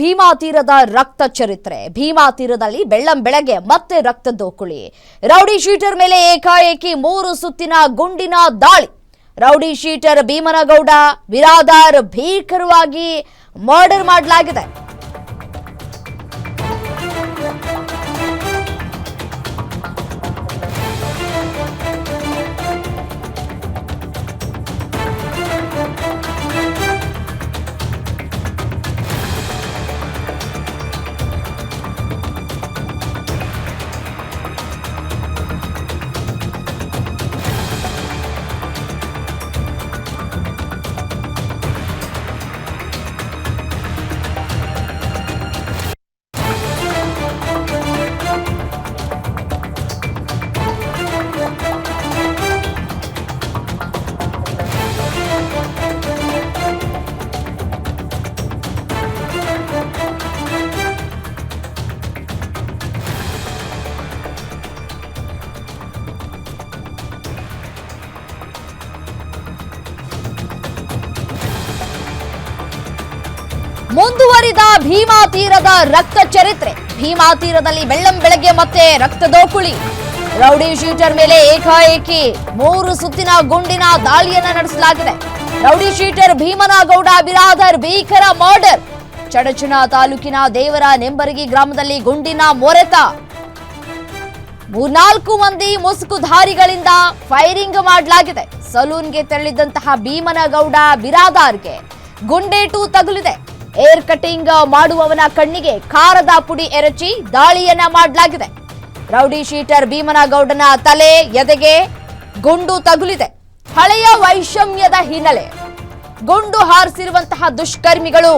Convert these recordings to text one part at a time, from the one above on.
ಭೀಮಾ ತೀರದ ರಕ್ತ ಚರಿತ್ರೆ. ಭೀಮಾ ತೀರದಲ್ಲಿ ಬೆಳ್ಳಂ ಬೆಳಗ್ಗೆ ಮತ್ತೆ ರಕ್ತ ದೋಕುಳಿ. ರೌಡಿ ಶೀಟರ್ ಮೇಲೆ ಏಕಾಏಕಿ ಮೂರು ಸುತ್ತಿನ ಗುಂಡಿನ ದಾಳಿ. ರೌಡಿ ಶೀಟರ್ ಭೀಮನಗೌಡ, ವಿರಾದಾರ್ ಭೀಕರವಾಗಿ ಮರ್ಡರ್ ಮಾಡಲಾಗಿದೆ. ಮುಂದುವರಿದ ಭೀಮಾ ತೀರದ ರಕ್ತ ಚರಿತ್ರೆ. ಭೀಮಾ ತೀರದಲ್ಲಿ ಬೆಳ್ಳಂ ಬೆಳಗ್ಗೆ ಮತ್ತೆ ರಕ್ತ ದೋಕುಳಿ. ರೌಡಿ ಶೀಟರ್ ಮೇಲೆ ಏಕಾಏಕಿ ಮೂರು ಸುತ್ತಿನ ಗುಂಡಿನ ದಾಳಿಯನ್ನ ನಡೆಸಲಾಗಿದೆ. ರೌಡಿ ಶೀಟರ್ ಭೀಮನಗೌಡ ಬಿರಾದರ್ ಭೀಕರ ಮರ್ಡರ್ ಚಡಚಣ ತಾಲೂಕಿನ ದೇವರ ನೆಂಬರಗಿ ಗ್ರಾಮದಲ್ಲಿ ಗುಂಡಿನ ಮೊರೆತ. ಮೂರ್ನಾಲ್ಕು ಮಂದಿ ಮುಸುಕುಧಾರಿಗಳಿಂದ ಫೈರಿಂಗ್ ಮಾಡಲಾಗಿದೆ. ಸಲೂನ್ಗೆ ತೆರಳಿದಂತಹ ಭೀಮನಗೌಡ ಬಿರಾದಾರ್ಗೆ ಗುಂಡೇಟು ತಗುಲಿದೆ. ಏರ್ ಕಟಿಂಗ್ ಮಾಡುವವನ ಕಣ್ಣಿಗೆ ಖಾರದ ಪುಡಿ ಎರಚಿ ದಾಳಿಯನ್ನ ಮಾಡಲಾಗಿದೆ. ರೌಡಿ ಶೀಟರ್ ಭೀಮನಗೌಡನ ತಲೆ ಎದೆಗೆ ಗುಂಡು ತಗುಲಿದೆ. ಹಳೆಯ ವೈಷಮ್ಯದ ಹಿನ್ನೆಲೆ. ಗುಂಡು ಹಾರಿಸಿರುವಂತಹ ದುಷ್ಕರ್ಮಿಗಳು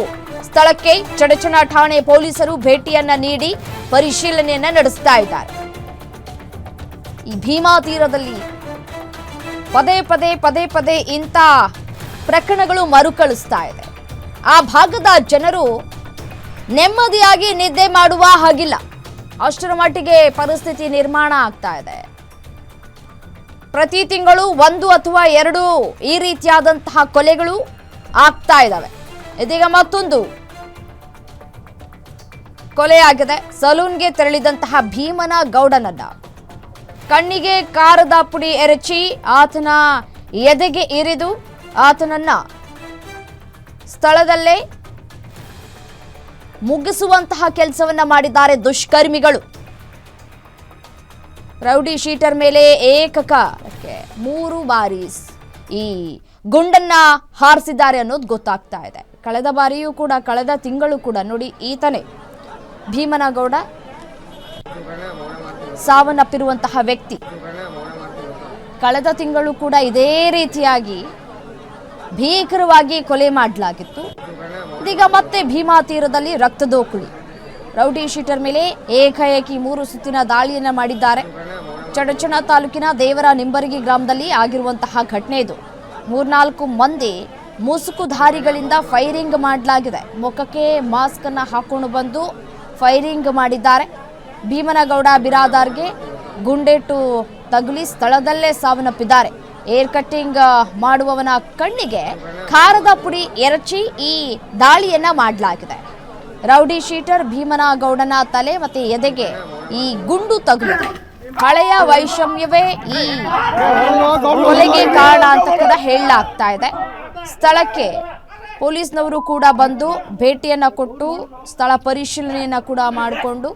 ಸ್ಥಳಕ್ಕೆ ಚಡಚಣ ಠಾಣೆ ಪೊಲೀಸರು ಭೇಟಿಯನ್ನ ನೀಡಿ ಪರಿಶೀಲನೆಯನ್ನ ನಡೆಸ್ತಾ ಇದ್ದಾರೆ. ಈ ಭೀಮಾ ತೀರದಲ್ಲಿ ಪದೇ ಪದೇ ಪದೇ ಪದೇ ಇಂಥ ಪ್ರಕರಣಗಳು ಮರುಕಳಿಸ್ತಾ ಇದೆ. ಆ ಭಾಗದ ಜನರು ನೆಮ್ಮದಿಯಾಗಿ ನಿದ್ದೆ ಮಾಡುವ ಹಾಗಿಲ್ಲ. ಅಷ್ಟರ ಮಟ್ಟಿಗೆ ಪರಿಸ್ಥಿತಿ ನಿರ್ಮಾಣ ಆಗ್ತಾ ಇದೆ. ಪ್ರತಿ ತಿಂಗಳು ಒಂದು ಅಥವಾ ಎರಡು ಈ ರೀತಿಯಾದಂತಹ ಕೊಲೆಗಳು ಆಗ್ತಾ ಇದ್ದಾವೆ. ಇದೀಗ ಮತ್ತೊಂದು ಕೊಲೆಯಾಗಿದೆ ಸಲೂನ್ಗೆ ತೆರಳಿದಂತಹ ಭೀಮನ ಗೌಡನನ್ನ. ಕಣ್ಣಿಗೆ ಕಾರದ ಪುಡಿ ಎರಚಿ ಆತನ ಎದೆಗೆ ಇರಿದು ಆತನನ್ನ ಸ್ಥಳದಲ್ಲೇ ಮುಗಿಸುವಂತಹ ಕೆಲಸವನ್ನ ಮಾಡಿದ್ದಾರೆ ದುಷ್ಕರ್ಮಿಗಳು. ರೌಡಿ ಶೀಟರ್ ಮೇಲೆ ಏಕಕ ಮೂರು ಬಾರಿ ಈ ಗುಂಡನ್ನ ಹಾರಿಸಿದ್ದಾರೆ ಅನ್ನೋದು ಗೊತ್ತಾಗ್ತಾ ಇದೆ. ಕಳೆದ ಬಾರಿಯೂ ಕೂಡ, ಕಳೆದ ತಿಂಗಳು ಕೂಡ ನೋಡಿ ಈತನೇ ಭೀಮನಗೌಡ ಸಾವನ್ನಪ್ಪಿರುವಂತಹ ವ್ಯಕ್ತಿ. ಕಳೆದ ತಿಂಗಳು ಕೂಡ ಇದೇ ರೀತಿಯಾಗಿ ಭೀಕರವಾಗಿ ಕೊಲೆ ಮಾಡಲಾಗಿತ್ತು. ಇದೀಗ ಮತ್ತೆ ಭೀಮಾ ತೀರದಲ್ಲಿ ರಕ್ತದೋಕುಳಿ ರೌಡಿ ಶೀಟರ್ ಮೇಲೆ ಏಕಾಏಕಿ ಮೂರು ಸುತ್ತಿನ ದಾಳಿಯನ್ನು ಮಾಡಿದ್ದಾರೆ. ಚಡಚಣ ತಾಲೂಕಿನ ದೇವರ ನಿಂಬರಗಿ ಗ್ರಾಮದಲ್ಲಿ ಆಗಿರುವಂತಹ ಘಟನೆ ಇದು. ಮೂರ್ನಾಲ್ಕು ಮಂದಿ ಮುಸುಕುಧಾರಿಗಳಿಂದ ಫೈರಿಂಗ್ ಮಾಡಲಾಗಿದೆ. ಮುಖಕ್ಕೆ ಮಾಸ್ಕ್ ಅನ್ನು ಹಾಕೊಂಡು ಬಂದು ಫೈರಿಂಗ್ ಮಾಡಿದ್ದಾರೆ. ಭೀಮನಗೌಡ ಬಿರಾದಾರ್ಗೆ ಗುಂಡೇಟು ತಗುಲಿ ಸ್ಥಳದಲ್ಲೇ ಸಾವನ್ನಪ್ಪಿದ್ದಾರೆ. ಏರ್ ಕಟ್ಟಿಂಗ್ ಮಾಡುವವನ ಕಣ್ಣಿಗೆ ಖಾರದ ಪುಡಿ ಎರಚಿ ಈ ದಾಳಿಯನ್ನ ಮಾಡಲಾಗಿದೆ. ರೌಡಿ ಶೀಟರ್ ಭೀಮನಗೌಡನ ತಲೆ ಮತ್ತೆ ಎದೆಗೆ ಈ ಗುಂಡು ತಗುಲಿದೆ. ಹಳೆಯ ವೈಷಮ್ಯವೇ ಈ ಕೊಲೆಗೆ ಕಾರಣ ಅಂತ ಕೂಡ ಹೇಳಲಾಗ್ತಾ ಇದೆ. ಸ್ಥಳಕ್ಕೆ ಪೊಲೀಸ್ನವರು ಕೂಡ ಬಂದು ಭೇಟಿಯನ್ನ ಕೊಟ್ಟು ಸ್ಥಳ ಪರಿಶೀಲನೆಯನ್ನ ಕೂಡ ಮಾಡಿಕೊಂಡು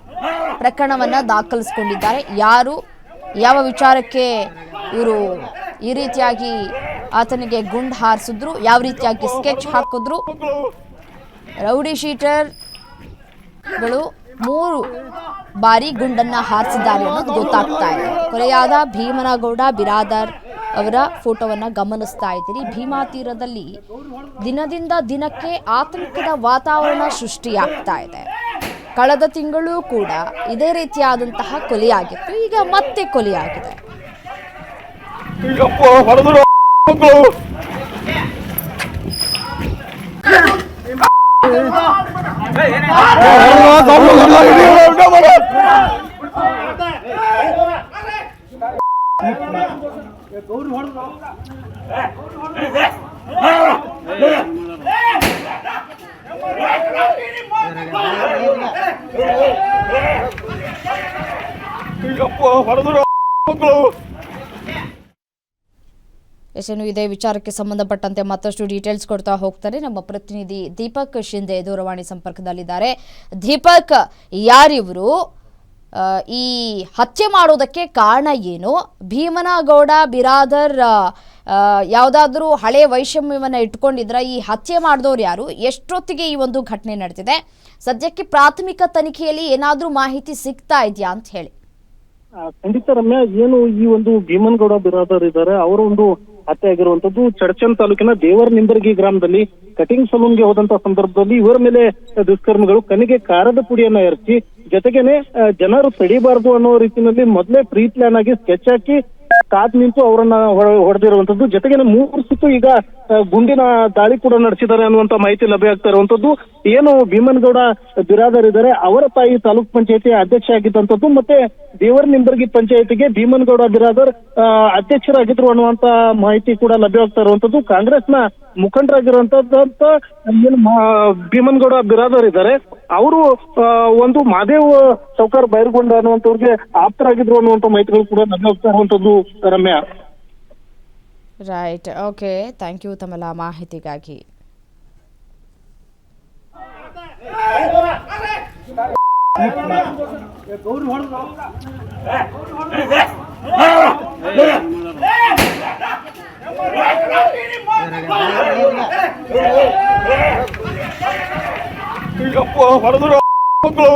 ಪ್ರಕರಣವನ್ನ ದಾಖಲಿಸಿಕೊಂಡಿದ್ದಾರೆ. ಯಾರು, ಯಾವ ವಿಚಾರಕ್ಕೆ ಇವರು ಈ ರೀತಿಯಾಗಿ ಆತನಿಗೆ ಗುಂಡ್ ಹಾರಿಸಿದ್ರು, ಯಾವ ರೀತಿಯಾಗಿ ಸ್ಕೆಚ್ ಹಾಕಿದ್ರು. ರೌಡಿ ಶೀಟರ್ಗಳು ಮೂರು ಬಾರಿ ಗುಂಡನ್ನ ಹಾರಿಸಿದ್ದಾರೆ ಅನ್ನೋದು ಗೊತ್ತಾಗ್ತಾ ಇದೆ. ಕೊಲೆಯಾದ ಭೀಮನಗೌಡ, ಬಿರಾದರ್ ಅವರ ಫೋಟೋವನ್ನು ಗಮನಿಸ್ತಾ ಇದ್ದೀರಿ. ಭೀಮಾ ತೀರದಲ್ಲಿ ದಿನದಿಂದ ದಿನಕ್ಕೆ ಆತಂಕದ ವಾತಾವರಣ ಸೃಷ್ಟಿಯಾಗ್ತಾ ಇದೆ. ಕಳೆದ ತಿಂಗಳು ಕೂಡ ಇದೇ ರೀತಿಯಾದಂತಹ ಕೊಲೆಯಾಗಿತ್ತು. ಈಗ ಮತ್ತೆ ಕೊಲೆಯಾಗಿದೆ. 들렸고 바로 들어 성공 아, 너무 놀라, 이리 와, 바로 들어 ಎಷ್ಟೇನು ಇದೇ ವಿಚಾರಕ್ಕೆ ಸಂಬಂಧಪಟ್ಟಂತೆ ಮತ್ತಷ್ಟು ಡೀಟೇಲ್ಸ್ ಕೊಡ್ತಾ ಹೋಗ್ತಾರೆ. ನಮ್ಮ ಪ್ರತಿನಿಧಿ ದೀಪಕ್ ಶಿಂದೆ ದೂರವಾಣಿ ಸಂಪರ್ಕದಲ್ಲಿದ್ದಾರೆ. ದೀಪಕ್, ಯಾರಿವರು? ಈ ಹತ್ಯೆ ಮಾಡೋದಕ್ಕೆ ಕಾರಣ ಏನು? ಭೀಮನಗೌಡ, ಬಿರಾದರ್ ಯಾವುದಾದ್ರೂ ಹಳೆ ವೈಷಮ್ಯವನ್ನು ಇಟ್ಕೊಂಡಿದ್ರ ಈ ಹತ್ಯೆ ಮಾಡಿದವ್ರು ಯಾರು? ಎಷ್ಟೊತ್ತಿಗೆ ಈ ಒಂದು ಘಟನೆ ನಡೆದಿದೆ ಸದ್ಯಕ್ಕೆ ಪ್ರಾಥಮಿಕ ತನಿಖೆಯಲ್ಲಿ ಏನಾದರೂ ಮಾಹಿತಿ ಸಿಗ್ತಾ ಇದೆಯಾ ಅಂತ ಹೇಳಿ. ಖಂಡಿತ ರಮ್ಯಾ, ಏನು ಈ ಒಂದು ಭೀಮನ್ಗೌಡ, ಬಿರಾದರ್ ಇದ್ದಾರೆ ಅವರ ಒಂದು ಹತ್ಯೆ ಆಗಿರುವಂತದ್ದು ಚಡಚನ್ ತಾಲೂಕಿನ ದೇವರ ನಿಂದರ್ಗಿ ಗ್ರಾಮದಲ್ಲಿ ಕಟಿಂಗ್ ಸಲೂನ್ಗೆ ಹೋದಂತ ಸಂದರ್ಭದಲ್ಲಿ ಇವರ ಮೇಲೆ ದುಷ್ಕರ್ಮಿಗಳು ಕನಿಗೆ ಕಾರದ ಪುಡಿಯನ್ನ ಎರಚಿ ಜೊತೆಗೆನೆ ಜನರು ತಡಿಬಾರದು ಅನ್ನೋ ರೀತಿಯಲ್ಲಿ ಮೊದಲೇ ಪ್ರೀ ಪ್ಲಾನ್ ಆಗಿ ಸ್ಕೆಚ್ ಹಾಕಿ ಕಾದ್ ನಿಂತು ಅವರನ್ನ ಹೊಡೆದಿರುವಂತದ್ದು. ಜೊತೆಗೆ ಮೂರು ಸುತ್ತು ಈಗ ಗುಂಡಿನ ದಾಳಿ ಕೂಡ ನಡೆಸಿದ್ದಾರೆ ಅನ್ನುವಂತ ಮಾಹಿತಿ ಲಭ್ಯ ಆಗ್ತಾ ಇರುವಂತದ್ದು. ಏನು ಭೀಮನ್ಗೌಡ ಬಿರಾದರ್ ಇದ್ದಾರೆ ಅವರ ತಾಯಿ ತಾಲೂಕ್ ಪಂಚಾಯತಿ ಅಧ್ಯಕ್ಷ ಆಗಿದ್ದಂಥದ್ದು ಮತ್ತೆ ದೇವರ ನಿಂಬರ್ಗಿ ಪಂಚಾಯತಿಗೆ ಭೀಮನ್ಗೌಡ ಬಿರಾದರ್ ಅಧ್ಯಕ್ಷರಾಗಿದ್ರು ಅನ್ನುವಂತ ಮಾಹಿತಿ ಕೂಡ ಲಭ್ಯವಾಗ್ತಾ ಇರುವಂತದ್ದು. ನ ಮುಖಂಡರಾಗಿರುವಂತದ್ದಂತ ಏನು ಭೀಮನ್ ಭೀಮನ್ಗೌಡ ಬಿರಾದರ್ ಇದ್ದಾರೆ ಅವರು ಒಂದು ಮಾದೇವ್ ಸೌಕರ್ ಬೈರ್ಗೊಂಡ ಅನ್ನುವಂಥವ್ರಿಗೆ ಆಪ್ತರಾಗಿದ್ರು ಅನ್ನುವಂಥ ಮಾಹಿತಿಗಳು ಕೂಡ ಇರುವಂತದ್ದು Ramya right okay thank you ತಮ್ಮೆಲ್ಲ ಮಾಹಿತಿಗಾಗಿ ಯಪ್ಪ ಹೊಡೆದ್ರು ಮಕ್ಕಳು